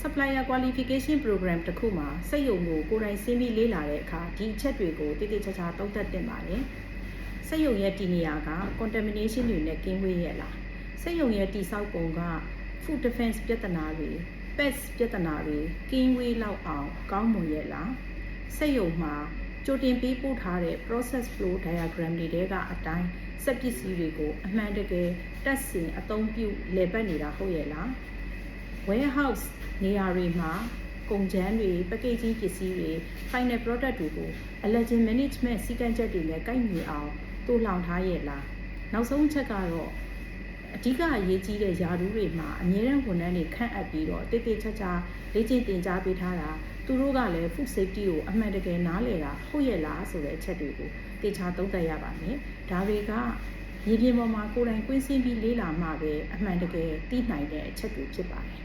supplier qualification program တစ်ခုမှာစက်ရုံကိုကိုယ်တိုင်ဆင်းပြီးလေ့လာတဲ့အခါဒီအချက်တွေကိုတိတိကျကျသုံးသပ်တင်ပါတယ်စက်ရုံရဲ့တည်နေရာက contamination တွေနဲ့ကင်းဝေးရဲ့လားစက်ရုံရဲ့တည်ဆောက်ပုံက food defense ပြဿနာတွေ pest ပြဿနာတွေကင်းဝေးလောက်အောင်ကောင်းမွန်ရဲ့လားစက်ရုံမှာကြိုတင်ပေးပို့ထားတဲ့ process flow diagram တွေတဲကအတိုင်းစက်ပစ္စည်းတွေကိုအမှန်တကယ်တက်ဆင်အသုံးပြုလည်ပတ်နေတာဟုတ်ရဲ့လား warehouse နေရာတွေမှာကုန်ကျန်းတွေ packaging ပစ္စည်းတွေ final product တွေကို allergen management စီကံချက်တွေနဲ့ကိုက်ညီအောင်တူလောင်ထားရဲ့လားနောက်ဆုံးအချက်ကတော့အဓိကအရေးကြီးတဲ့ယာတူးတွေမှာအမြဲတမ်းဝန်ထမ်းတွေခန့်အပ်ပြီးတော့တိတိကျကျလေ့ကျင့်သင်ကြားပေးထားတာသူတို့ကလည်း food safety ကိုအမှန်တကယ်နားလည်တာဟုတ်ရဲ့လားဆိုတဲ့အချက်တွေကိုတေချာသုံးသပ်ရပါမယ်ဒါတွေကမြေပြင်ပေါ်မှာကိုယ်တိုင်ကွင်းဆင်းပြီးလေ့လာမှပဲအမှန်တကယ်သိနိုင်တဲ့အချက်တွေဖြစ်ပါတယ်